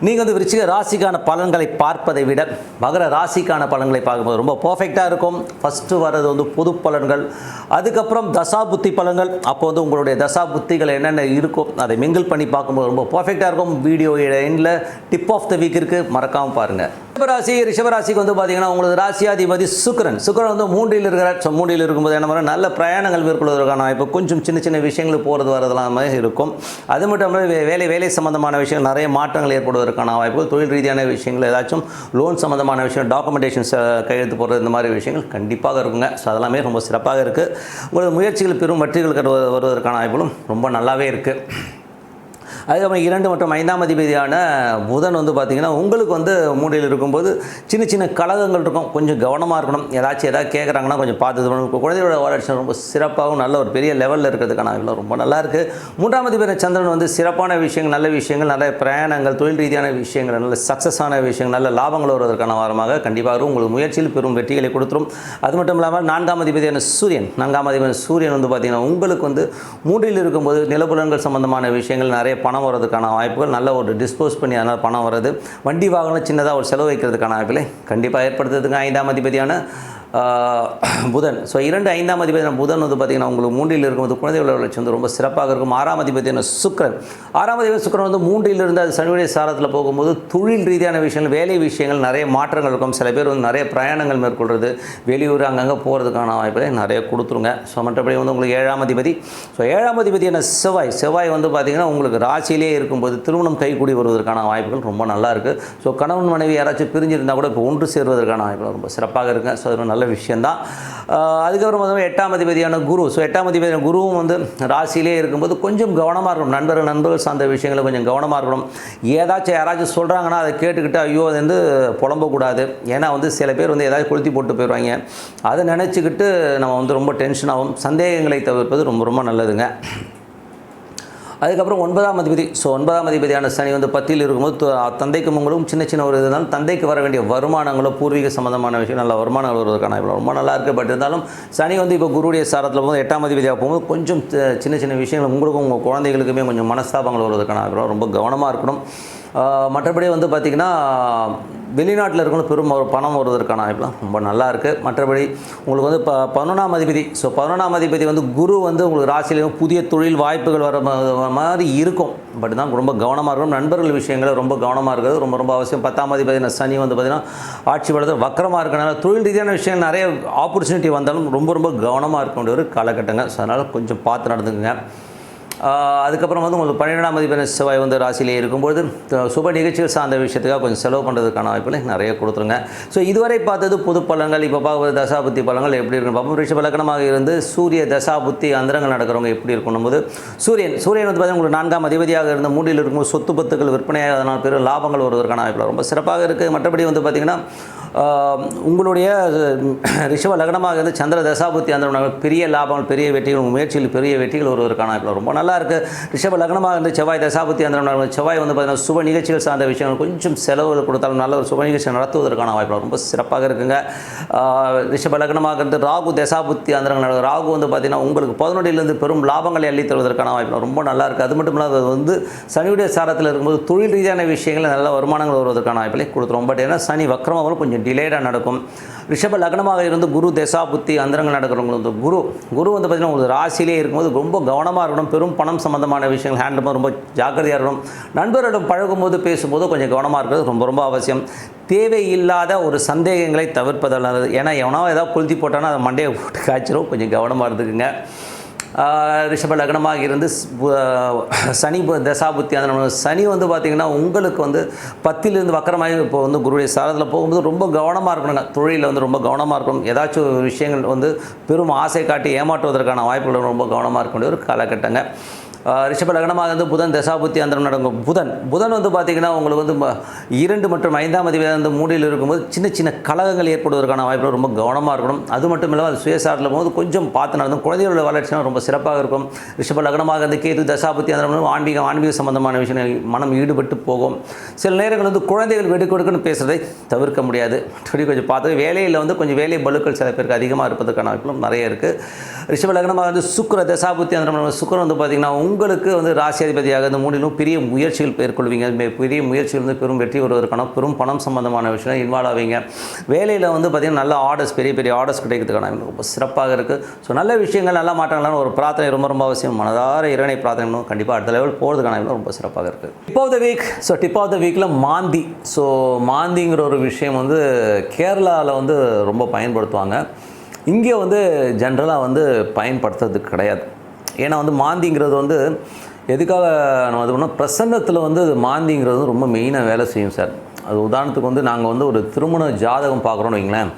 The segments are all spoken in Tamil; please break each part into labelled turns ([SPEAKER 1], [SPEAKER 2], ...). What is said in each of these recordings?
[SPEAKER 1] நீங்கள் வந்து விருச்சிக ராசிக்கான பலன்களை பார்ப்பதை விட மகர ராசிக்கான பலன்களை பார்க்கும்போது ரொம்ப பர்ஃபெக்டாக இருக்கும். ஃபஸ்ட்டு வர்றது வந்து பொது பலன்கள். அதுக்கப்புறம் தசா புத்தி பலன்கள். அப்போ வந்து உங்களுடைய தசா புத்திகள் என்னென்ன இருக்கும் அதை மிங்கிள் பண்ணி பார்க்கும்போது ரொம்ப பர்ஃபெக்டாக இருக்கும். வீடியோ எண்டில் டிப் ஆஃப் த வீக் இருக்குது மறக்காமல் பாருங்கள் ரிஷபராசி ரிஷபராசிக்கு வந்து பார்த்தீங்கன்னா உங்களுக்கு ராசியாதிபதி சுக்கரன். சுக்கரன் வந்து மூன்றில் இருக்கிறார். ஸோ மூன்றில் இருக்கும்போது என்ன மாதிரி நல்ல பிரயாணங்கள் மேற்கொள்வதற்கான வாய்ப்பு கொஞ்சம் சின்ன சின்ன விஷயங்கள் போகிறது வரதெல்லாம் இருக்கும். அது மட்டும் இல்லாமல் வே- வேலை வேலை சம்பந்தமான விஷயங்கள் நிறைய மாற்றங்கள் ஏற்படுவது ஏற்படுவதற்கான வாய்ப்புகள் தொழில் ரீதியான விஷயங்கள் ஏதாச்சும் லோன் சம்மந்தமான விஷயம் டாக்குமெண்டேஷன்ஸ் கையெழுத்து போடுறது இந்த மாதிரி விஷயங்கள் கண்டிப்பாக இருக்குங்க. ஸோ அதெல்லாமே ரொம்ப சிறப்பாக இருக்குது உங்களது முயற்சிகள் பெரும் வெற்றிகள் வருவதற்கான வாய்ப்புகளும் ரொம்ப நல்லாவே இருக்குது அதுக்கப்புறம் இரண்டு மற்றும் ஐந்தாம் அதிபதியான புதன் வந்து பார்த்திங்கன்னா உங்களுக்கு வந்து மூடையில் இருக்கும்போது சின்ன சின்ன கழகங்கள் இருக்கும். கொஞ்சம் கவனமாக இருக்கணும். ஏதாச்சும் ஏதாவது கேட்குறாங்கன்னா கொஞ்சம் பார்த்து பண்ணணும். குழந்தையோட வளர்ச்சி ரொம்ப சிறப்பாகவும் நல்ல ஒரு பெரிய லெவலில் இருக்கிறதுக்கான இவ்வளோ ரொம்ப நல்லா இருக்குது மூன்றாம் அதிபதி சந்திரன் வந்து சிறப்பான விஷயங்கள் நல்ல விஷயங்கள் நல்ல பிரயாணங்கள் தொழில் ரீதியான விஷயங்கள் நல்ல சக்ஸஸான விஷயங்கள் நல்ல லாபங்கள் வருவதற்கான வாரமாக கண்டிப்பாக உங்களுக்கு முயற்சியில் பெரும் வெற்றிகளை கொடுத்துரும். அது மட்டும் இல்லாமல் நான்காம் அதிபதியான சூரியன் நான்காம் அதிபதியான சூரியன் வந்து பார்த்திங்கன்னா உங்களுக்கு வந்து மூன்றில் இருக்கும்போது நிலப்புலன்கள் சம்பந்தமான விஷயங்கள் நிறைய பணம் வர்றதுக்கான வாய்ப்புகள் நல்ல ஒரு டிஸ்போஸ் பண்ணி அதனால் பணம் வர்றது வண்டி வாகனம் சின்னதாக ஒரு செலவு வைக்கிறதுக்கான வாய்ப்புகளை கண்டிப்பாக ஏற்படுத்துறதுக்கு ஐந்தாம் அதிபதியான புதன். ஸோ இரண்டு ஐந்தாம் அதிபதியான புதன் வந்து பார்த்திங்கன்னா உங்களுக்கு மூன்றில் இருக்கும்போது குழந்தை வளர்ச்சி வந்து ரொம்ப சிறப்பாக இருக்கும். ஆறாம் அதிபதியான சுக்கரன். ஆறாம் அதிபதி சுக்கிரன் வந்து மூன்றில் இருந்து அது சனியுடைய சாரத்தில் போகும்போது தொழில் ரீதியான விஷயங்கள் வேலை விஷயங்கள் நிறைய மாற்றங்கள் இருக்கும். சில பேர் வந்து நிறைய பிரயாணங்கள் மேற்கொள்வது வெளியூர் அங்கங்கே போகிறதுக்கான வாய்ப்புகளை நிறைய கொடுத்துருங்க. ஸோ மற்றபடி வந்து உங்களுக்கு ஏழாம் அதிபதி. ஸோ ஏழாம் அதிபதியான செவ்வாய். செவ்வாய் வந்து பார்த்திங்கன்னா உங்களுக்கு ராசியிலே இருக்கும்போது திருமணம் கைகூடி வருவதற்கான வாய்ப்புகள் ரொம்ப நல்லா இருக்குது ஸோ கணவன் மனைவி யாராச்சும் பிரிஞ்சிருந்தால் கூட இப்போ ஒன்று சேர்வதற்கான வாய்ப்புகள் ரொம்ப சிறப்பாக இருக்குங்க ஸோ அது நல்ல நல்ல விஷயந்தான். அதுக்கப்புறம் வந்து எட்டாம் அதிபதியான குரு. ஸோ எட்டாம் அதிபதியான குருவும் வந்து ராசியிலே இருக்கும்போது கொஞ்சம் கவனமாக இருக்கணும். நண்பர்கள் நண்பர்கள் சார்ந்த விஷயங்களை கொஞ்சம் கவனமாக இருக்கணும். ஏதாச்சும் யாராச்சும் சொல்கிறாங்கன்னா அதை கேட்டுக்கிட்டு ஐயோ அது வந்து புலம்பக்கூடாது. ஏன்னா வந்து சில பேர் வந்து ஏதாச்சும் கொளுத்தி போட்டு போயிடுவாங்க அதை நினச்சிக்கிட்டு நம்ம வந்து ரொம்ப டென்ஷனாகவும் சந்தேகங்களை தவிர்ப்பது ரொம்ப ரொம்ப நல்லதுங்க. அதுக்கப்புறம் ஒன்பதாம் அதிபதி. ஸோ ஒன்பதாம் அதிபதியான சனி வந்து பத்தியில் இருக்கும்போது தந்தைக்கு உங்களும் சின்ன சின்ன ஒரு இதுதான். தந்தைக்கு வர வேண்டிய வருமானங்களோ பூர்வீக சம்மந்தமான விஷயம் நல்ல வருமானங்கள் வருவதற்கான இவ்வளோ ரொம்ப நல்லா இருக்குது பட் இருந்தாலும் சனி வந்து இப்போ குருடைய சாரத்தில் போகும்போது எட்டாம் அதிபதியாக போகும்போது கொஞ்சம் சின்ன சின்ன விஷயங்கள் உங்களுக்கும் உங்கள் குழந்தைகளுக்குமே கொஞ்சம் மனஸ்தாபங்கள் வருவதற்கான ரொம்ப கவனமாக இருக்கணும். மற்றபடி வந்து பார்த்திங்கன்னா வெளிநாட்டில் இருக்கணும் பெரும் ஒரு பணம் வருவதற்கான வாய்ப்புலாம் ரொம்ப நல்லா இருக்குது மற்றபடி உங்களுக்கு வந்து இப்போ பதினொன்றாம் அதிபதி. ஸோ பதினொன்றாம் அதிபதி வந்து குரு வந்து உங்களுக்கு ராசியிலையும் புதிய தொழில் வாய்ப்புகள் வர மாதிரி இருக்கும். பட் தான் ரொம்ப கவனமாக இருக்கணும். நண்பர்கள் விஷயங்களை ரொம்ப கவனமாக இருக்கிறது. ரொம்ப ரொம்ப அவசியம். பத்தாம் அதிபதி சனி வந்து பார்த்திங்கன்னா ஆட்சி வளர்த்து வக்கரமாக இருக்கனால தொழில் ரீதியான விஷயங்கள் நிறைய ஆப்பர்ச்சுனிட்டி வந்தாலும் ரொம்ப ரொம்ப கவனமாக இருக்க வேண்டிய ஒரு காலகட்டங்கள் ஸோ அதனால் கொஞ்சம் பார்த்து நடந்துக்குங்க. அதுக்கப்புறம் வந்து உங்களுக்கு பன்னிரெண்டாம் மதிப்பெண் செவ்வாய் வந்து ராசியிலே இருக்கும்போது சுப நிகழ்ச்சிகள் சார்ந்த விஷயத்துக்காக கொஞ்சம் செலவு பண்ணுறதுக்கான வாய்ப்புகளை நிறைய கொடுத்துருங்க. ஸோ இதுவரை பார்த்தது புது பழங்கள் இப்போ பார்க்குறது தசாபுத்தி பழங்கள் எப்படி இருக்குன்னு பார்ப்போம். ரிஷப லக்கணமாக இருந்து சூரிய தசாபுத்தி அந்தரங்கள் நடக்கிறவங்க எப்படி இருக்கணும் போது சூரியன் சூரியன் வந்து பார்த்தீங்கன்னா உங்களுக்கு நான்காம் அதிபதியாக இருந்த மூடியில் இருக்கும்போது சொத்து பத்துக்கள் விற்பனையாக அதனால் பெரும் லாபங்கள் வருவதற்கான வாய்ப்பு ரொம்ப சிறப்பாக இருக்குது மற்றபடி வந்து பார்த்திங்கன்னா உங்களுடைய ரிஷப லக்னமாக இருந்து சந்திர தசாபுத்தி அந்த பெரிய லாபங்கள் பெரிய வெற்றிகள் உங்கள் முயற்சியில் பெரிய வெற்றிகள் வருவதற்கான வாய்ப்புகள் ரொம்ப நல்லா இருக்குது ரிஷப லக்னமாக இருந்து செவ்வாய் தசாபுத்தி அந்த செவ்வாய் வந்து பார்த்தீங்கன்னா சுப நிகழ்ச்சிகள் சார்ந்த விஷயங்கள் கொஞ்சம் செலவு கொடுத்தாலும் நல்ல ஒரு சுப நிகழ்ச்சி நடத்துவதற்கான வாய்ப்புகள் ரொம்ப சிறப்பாக இருக்குங்க. ரிஷப லக்னமாக இருந்து ராகு தசாபுத்தி அந்த ராகு வந்து பார்த்தீங்கன்னா உங்களுக்கு பதினொன்றிலிருந்து பெரும் லாபங்களை அள்ளி தருவதற்கான வாய்ப்புகள் ரொம்ப நல்லா இருக்குது அது மட்டும் இல்லாத அது வந்து சனியுடைய சாரத்தில் இருக்கும்போது தொழில் ரீதியான விஷயங்கள் நல்ல வருமானங்கள் வருவதற்கான வாய்ப்புகளை கொடுத்துரும். பட் ஏன்னா சனி வக்ரமாகவும் கொஞ்சம் டிலேடாக நடக்கும். ரிஷப லக்னமாக இருந்து குரு தசா புத்தி அந்தரங்கள் நடக்கிறவங்களுக்கு வந்து குரு குரு வந்து பார்த்திங்கன்னா உங்களுக்கு ராசியிலே இருக்கும்போது ரொம்ப கவனமாக இருக்கணும். பெரும் பணம் சம்மந்தமான விஷயங்கள் ஹேண்டில் ரொம்ப ஜாக்கிரதையாக இருக்கணும். நண்பரிடம் பழகும்போது பேசும்போது கொஞ்சம் கவனமாக இருக்கிறது ரொம்ப ரொம்ப அவசியம். தேவையில்லாத ஒரு சந்தேகங்களை தவிர்ப்பது நல்லது. ஏன்னா எவனோ ஏதாவது கொளுத்தி போட்டானா அதை மண்டையை போட்டு காய்ச்சிரும். கொஞ்சம் கவனமாக இருந்துக்குங்க. ரிஷப லக்னமாக இருந்து சனி தசாபுத்தி அந்த சனி வந்து பார்த்திங்கன்னா உங்களுக்கு வந்து பத்திலிருந்து வக்கரமாக இப்போ வந்து குருடைய சாரத்தில் போகும்போது ரொம்ப கவனமாக இருக்கணுங்க. தொழிலில் வந்து ரொம்ப கவனமாக இருக்கணும். ஏதாச்சும் ஒரு விஷயங்கள் வந்து பெரும் ஆசை காட்டி ஏமாற்றுவதற்கான வாய்ப்புகள் ரொம்ப கவனமாக இருக்க வேண்டிய ஒரு காலகட்டங்க. ரிஷப லக்னமாக வந்து புதன் தசாபுத்தி அந்தரம் நடக்கும். புதன் புதன் வந்து பார்த்திங்கன்னா உங்களுக்கு வந்து இரண்டு மற்றும் ஐந்தாம் அதிபதி வந்து மூடியில் இருக்கும்போது சின்ன சின்ன கலகங்கள் ஏற்படுவதற்கான வாய்ப்பு ரொம்ப கவனமாக இருக்கணும். அது மட்டும் இல்லாமல் அது சுயசாரில் போது கொஞ்சம் பார்த்து நடந்தும் குழந்தைகளோட வளர்ச்சினா ரொம்ப சிறப்பாக இருக்கும். ரிஷப லக்னமாக வந்து கேது தசாபுத்தி அந்தரம் ஆன்மீகம் ஆன்மீக சம்பந்தமான விஷயங்கள் மனம் ஈடுபட்டு போகும். சில நேரங்கள் வந்து குழந்தைகள் வெடுக்கு பேசுகிறதை தவிர்க்க முடியாது. மற்றபடி கொஞ்சம் பார்த்து வேலையில் வந்து கொஞ்சம் வேலை பலுக்கள் சில பேருக்கு அதிகமாக இருப்பதற்கான வாய்ப்புகளும் நிறைய இருக்குது ரிஷப லக்னமாக வந்து சுக்கர தசாபுத்தி அந்தரம் சுக்கிரன் வந்து பார்த்திங்கன்னா உங்களுக்கு வந்து ராசியாதிபதியாக இந்த மூணிலும் பெரிய முயற்சிகள் மேற்கொள்வீங்க. மே- பெரிய முயற்சிகள் வந்து பெரும் வெற்றி வருவதற்கான பெரும் பணம் சம்பந்தமான விஷயம் இன்வால்வ் ஆவீங்க. வேலையில் வந்து பார்த்திங்கன்னா நல்ல ஆர்டர்ஸ் பெரிய பெரிய ஆர்டர்ஸ் கிடைக்கிறதுக்கான ரொம்ப சிறப்பாக இருக்குது ஸோ நல்ல விஷயங்கள் நல்ல மாற்றங்கள்லாம் ஒரு பிரார்த்தனை ரொம்ப ரொம்ப அவசியம். மனதார இறைவனை பிரார்த்தனை கண்டிப்பாக அடுத்த லெவல் போகிறதுக்கான ரொம்ப சிறப்பாக இருக்குது tip of the week so tip of the வீக்கில் மாந்தி. ஸோ மாந்திங்கிற ஒரு விஷயம் வந்து கேரளாவில் வந்து ரொம்ப பயன்படுத்துவாங்க. இங்கே வந்து ஜென்ரலாக வந்து பயன்படுத்துறது கிடையாது. ஏன்னா வந்து மாந்திங்கிறது வந்து எதுக்காக நம்ம அது பண்ணால் பிரசன்னத்தில் வந்து அது மாந்திங்கிறது ரொம்ப மெயினாக வேலை செய்யும் சார். அது உதாரணத்துக்கு வந்து நாங்கள் வந்து ஒரு திருமண ஜாதகம் பார்க்குறோன்னு வைங்களேன்.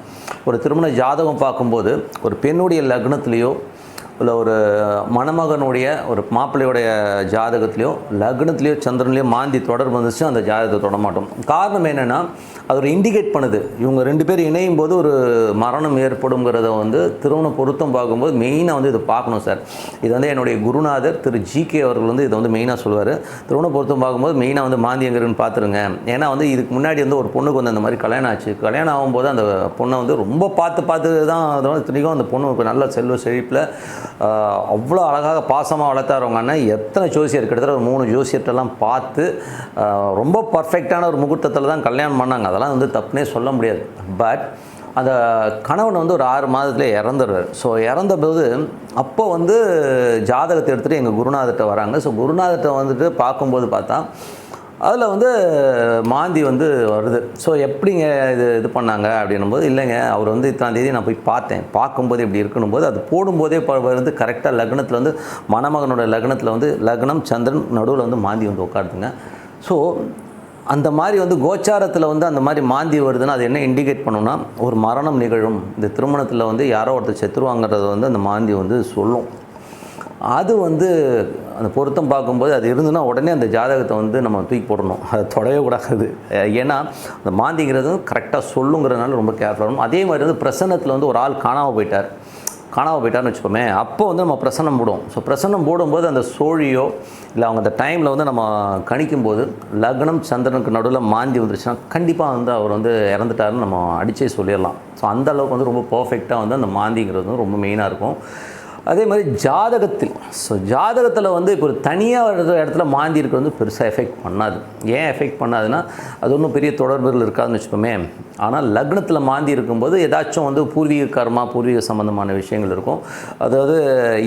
[SPEAKER 1] ஒரு திருமண ஜாதகம் பார்க்கும்போது ஒரு பெண்ணுடைய லக்னத்துலேயோ இல்லை ஒரு மணமகனுடைய ஒரு மாப்பிள்ளையுடைய ஜாதகத்துலேயோ லக்னத்துலேயோ சந்திரன்லேயோ மாந்தி தொடர்பு வந்துச்சு அந்த ஜாதகத்தை தொடமாட்டோம் காரணம் என்னென்னா அது ஒரு இண்டிகேட் பண்ணுது. இவங்க ரெண்டு பேர் இணையும் போது ஒரு மரணம் ஏற்படுங்கிறத வந்து திருமண பொருத்தம் பார்க்கும்போது மெயினாக வந்து இதை பார்க்கணும் சார். இது வந்து என்னுடைய குருநாதர் திரு ஜிகே அவர்கள் வந்து இதை வந்து மெயினாக சொல்லுவார் திருமண பொருத்தம் பார்க்கும்போது மெயினாக வந்து மாந்தி எங்கிறன்னு பார்த்துருங்க. ஏன்னா வந்து இதுக்கு முன்னாடி வந்து ஒரு பொண்ணுக்கு வந்து அந்த மாதிரி கல்யாணம் ஆச்சு. கல்யாணம் ஆகும்போது அந்த பொண்ணை வந்து ரொம்ப பார்த்து பார்த்து தான் அதனால் வந்து அந்த பொண்ணு நல்ல செல்வ செழிப்பில் அவ்வளோ அழகாக பாசமாக வளர்த்தாரவங்க அண்ணன். எத்தனை ஜோசியர்? கிட்டத்தட்ட ஒரு மூணு ஜோசியர்கிட்டலாம் பார்த்து ரொம்ப பர்ஃபெக்டான ஒரு முகூர்த்தத்தில் தான் கல்யாணம் பண்ணாங்க. அதெல்லாம் வந்து தப்புனே சொல்ல முடியாது. பட் அந்த கணவன் வந்து ஒரு ஆறு மாதத்துல இறந்துடுறார் ஸோ இறந்தபோது அப்போ வந்து ஜாதகத்தை எடுத்துகிட்டு எங்கள் குருநாதர்கிட்ட வராங்க. ஸோ குருநாதர்கிட்ட வந்துட்டு பார்க்கும்போது பார்த்தா அதில் வந்து மாந்தி வந்து வருது. ஸோ எப்படிங்க இது இது பண்ணாங்க அப்படின்னும்போது இல்லைங்க அவர் வந்து இத்தனாம் தேதி நான் போய் பார்த்தேன். பார்க்கும்போது இப்படி இருக்கணும் போது அது போடும்போதே வந்து கரெக்டாக லக்னத்தில் வந்து மணமகனோட லக்னத்தில் வந்து லக்னம் சந்திரன் நடுவில் வந்து மாந்தி வந்து உட்காருதுங்க. ஸோ அந்த மாதிரி வந்து கோச்சாரத்தில் வந்து அந்த மாதிரி மாந்தி வருதுன்னா அது என்ன இண்டிகேட் பண்ணுன்னா ஒரு மரணம் நிகழும். இந்த திருமணத்தில் வந்து யாரோ ஒருத்தர் செத்துருவாங்கிறத வந்து அந்த மாந்தி வந்து சொல்லும். அது வந்து அந்த பொருத்தம் பார்க்கும்போது அது இருந்துன்னா உடனே அந்த ஜாதகத்தை வந்து நம்ம தூக்கி போடணும். அதை தொடவே கூடாது ஏன்னா அந்த மாந்திங்கிறது கரெக்டாக சொல்லுங்கிறதுனால ரொம்ப கேர்ஃபுல்லாக இருக்கும் அதே மாதிரி வந்து பிரசன்னத்தில் வந்து ஒரு ஆள் காணாமல் போயிட்டார். காணாமல் போயிட்டார்னு வச்சுக்கோமே அப்போ வந்து நம்ம பிரசன்னம் போடுவோம். ஸோ பிரசன்னம் போடும்போது அந்த சோழியோ இல்லை அவங்க அந்த டைமில் வந்து நம்ம கணிக்கும்போது லக்னம் சந்திரனுக்கு நடுவில் மாந்தி வந்துருச்சுன்னா கண்டிப்பாக வந்து அவர் வந்து இறந்துட்டாருன்னு நம்ம அடித்தே சொல்லிடலாம். ஸோ அந்த அளவுக்கு வந்து ரொம்ப பர்ஃபெக்டாக வந்து அந்த மாந்திங்கிறது வந்து ரொம்ப மெயினாக இருக்கும். அதே மாதிரி ஜாதகத்தில் ஸோ ஜாதகத்தில் வந்து இப்போ ஒரு தனியாக ஒரு இடத்துல மாந்தி இருக்கிறது வந்து பெருசாக எஃபெக்ட் பண்ணாது. ஏன் எஃபெக்ட் பண்ணாதுன்னா அது ஒன்றும் பெரிய தொடர்புகள் இருக்காதுன்னு வச்சுக்கோமே. ஆனால் லக்னத்தில் மாந்தி இருக்கும்போது ஏதாச்சும் வந்து பூர்வீக கர்மா பூர்வீக சம்மந்தமான விஷயங்கள் இருக்கும். அதாவது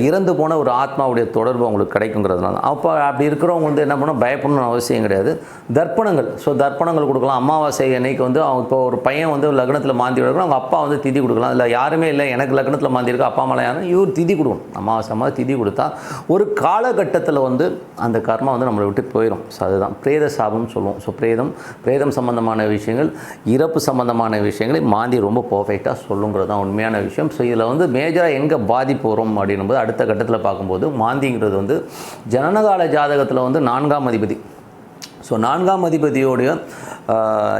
[SPEAKER 1] இறந்து போன ஒரு ஆத்மாவுடைய தொடர்பு அவங்களுக்கு கிடைக்குங்கிறதுனால. அப்போ அப்படி இருக்கிறவங்க வந்து என்ன பண்ணால் பயப்படணும்னு அவசியம் கிடையாது. தர்ப்பணங்கள் ஸோ தர்ப்பணங்கள் கொடுக்கலாம். அமாவாசை அன்னைக்கு வந்து அவங்க இப்போ ஒரு பையன் வந்து லக்னத்தில் மாந்தி கொடுக்கணும் அவங்க அப்பா வந்து திதி கொடுக்கலாம். இல்லை யாருமே இல்லை. எனக்கு லக்னத்தில் மாந்தி இருக்கு? அப்பா அம்மா யாரும்? இவர் திதி கொடுக்கணும் அமாவாசை திதி கொடுத்தா ஒரு காலகட்டத்தில் வந்து அந்த கர்மா வந்து நம்மளை விட்டு போயிடும் ஸோ அதுதான். பிரேத சாபம்னு சொல்லுவோம். ஸோ பிரேதம் பிரேதம் சம்பந்தமான விஷயங்கள் இறப்பு சம்பந்தமான விஷயங்களை மாந்தி ரொம்ப பர்ஃபெக்டாக சொல்லுங்கிறது தான் உண்மையான விஷயம். ஸோ இதில் வந்து மேஜராக எங்கே பாதிப்பு வரும் அப்படின்னும்போது அடுத்த கட்டத்தில் பார்க்கும்போது மாந்திங்கிறது வந்து ஜனனகால ஜாதகத்தில் வந்து நான்காம் அதிபதி. ஸோ நான்காம் அதிபதியோடைய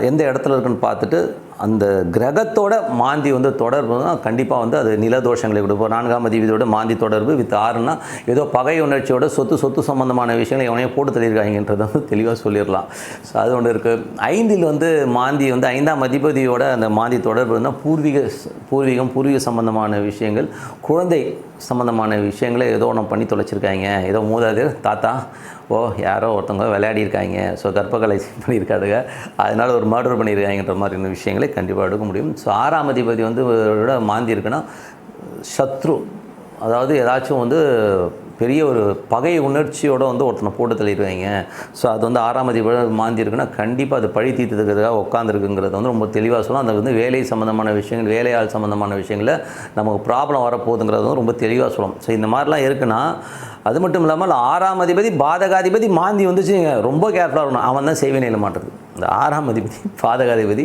[SPEAKER 1] எந்த இடத்துல இருக்குன்னு பார்த்துட்டு அந்த கிரகத்தோட மாந்தி வந்து தொடர்பு கண்டிப்பாக வந்து அது நிலதோஷங்களை கொடுப்போம் நான்காம் அதிபதியோட மாந்தி தொடர்பு வித் ஆறுனா ஏதோ பகை உணர்ச்சியோட சொத்து சொத்து சம்பந்தமான விஷயங்களை எவனையும் போட்டு தள்ளியிருக்காங்கன்றதை வந்து தெளிவாக சொல்லிடலாம். ஸோ அது ஒன்று இருக்குது ஐந்தில் வந்து மாந்தி வந்து ஐந்தாம் அதிபதியோட அந்த மாந்தி தொடர்பு இருந்தால் பூர்வீக பூர்வீகம் பூர்வீக சம்பந்தமான விஷயங்கள் குழந்தை சம்பந்தமான விஷயங்களை ஏதோ ஒன்று பண்ணி தொலைச்சிருக்காங்க. ஏதோ மூதாதையர் தாத்தா ஓ யாரோ ஒருத்தவங்க விளையாடிருக்காங்க ஸோ கர்ப்பகலை பண்ணியிருக்காருங்க அதனால் ஒரு மர்டர் பண்ணியிருக்காங்கன்ற மாதிரியான விஷயங்களை கண்டிப்பாக எடுக்க முடியும். ஸோ ஆறாம் அதிபதி வந்து விட மாந்தி இருக்குன்னா சத்ரு அதாவது ஏதாச்சும் வந்து பெரிய ஒரு பகை உணர்ச்சியோடு வந்து ஒருத்தனை போட்டு தள்ளிடுவாங்க. ஸோ அது வந்து ஆறாம் அதிபதி மாந்தி இருக்குன்னா கண்டிப்பாக அது பழி தீர்த்துக்கிறதுக்காக உட்காந்துருக்குங்கிறத வந்து ரொம்ப தெளிவாக சொல்லலாம் அந்த வந்து வேலை சம்மந்தமான விஷயங்கள் வேலையாள் சம்மந்தமான விஷயங்களில் நமக்கு ப்ராப்ளம் வரப்போகுதுங்கிறது வந்து ரொம்ப தெளிவாக சொல்லலாம் ஸோ இந்த மாதிரிலாம் இருக்குன்னா அது மட்டும் இல்லாமல் ஆறாம் அதிபதி பாதகாதிபதி மாந்தி வந்துச்சு ரொம்ப கேர்ஃபுல்லாக இருக்கணும். அவன் தான் செய்வினையில் மாட்டுறது இந்த ஆறாம் அதிபதி பாதகாதிபதி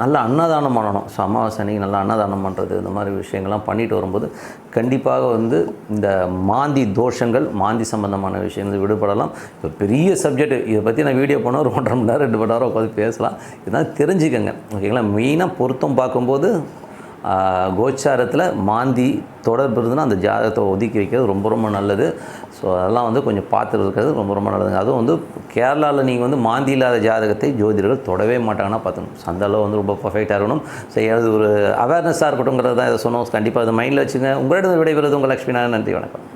[SPEAKER 1] நல்ல அன்னதானம் பண்ணணும். ஸோ அமாவாசை அன்னைக்கு நல்லா அன்னதானம் பண்ணுறது இந்த மாதிரி விஷயங்கள்லாம் பண்ணிட்டு வரும்போது கண்டிப்பாக வந்து இந்த மாந்தி தோஷங்கள் மாந்தி சம்பந்தமான விஷயங்கள் விடுபடலாம். இப்போ பெரிய சப்ஜெக்ட் இதை பற்றி நான் வீடியோ பண்ணால் ஒரு ஒன்றரை மணி நேரம் ரெண்டு மணி நேரம் உட்காந்து பேசலாம். இதெல்லாம் தெரிஞ்சுக்கங்க. ஓகேங்களா? மெயினாக பொருத்தம் பார்க்கும்போது கோச்சாரத்தில் மாந்தி தொடர்பு இருந்ததுன்னா அந்த ஜாதகத்தை ஒதுக்கி வைக்கிறது ரொம்ப ரொம்ப நல்லது. ஸோ அதெல்லாம் வந்து கொஞ்சம் பார்த்துட்டு இருக்கிறது ரொம்ப ரொம்ப நல்லதுங்க. அதுவும் வந்து கேரளாவில் நீங்கள் வந்து மாந்தி இல்லாத ஜாதகத்தை ஜோதிடர்கள் தொடவே மாட்டாங்கன்னா பார்த்துக்கணும். ஸோ அந்த அளவு வந்து ரொம்ப பர்ஃபெக்டாக இருக்கணும். ஸோ அது ஒரு அவேர்னஸாக இருக்கட்டும்ங்கிறது தான் இதை சொன்னோம். கண்டிப்பாக அது மைண்டில் வச்சுங்க. உங்களிடம் விடைபெறுவது உங்கள் லக்ஷ்மி நன்றி வணக்கம்.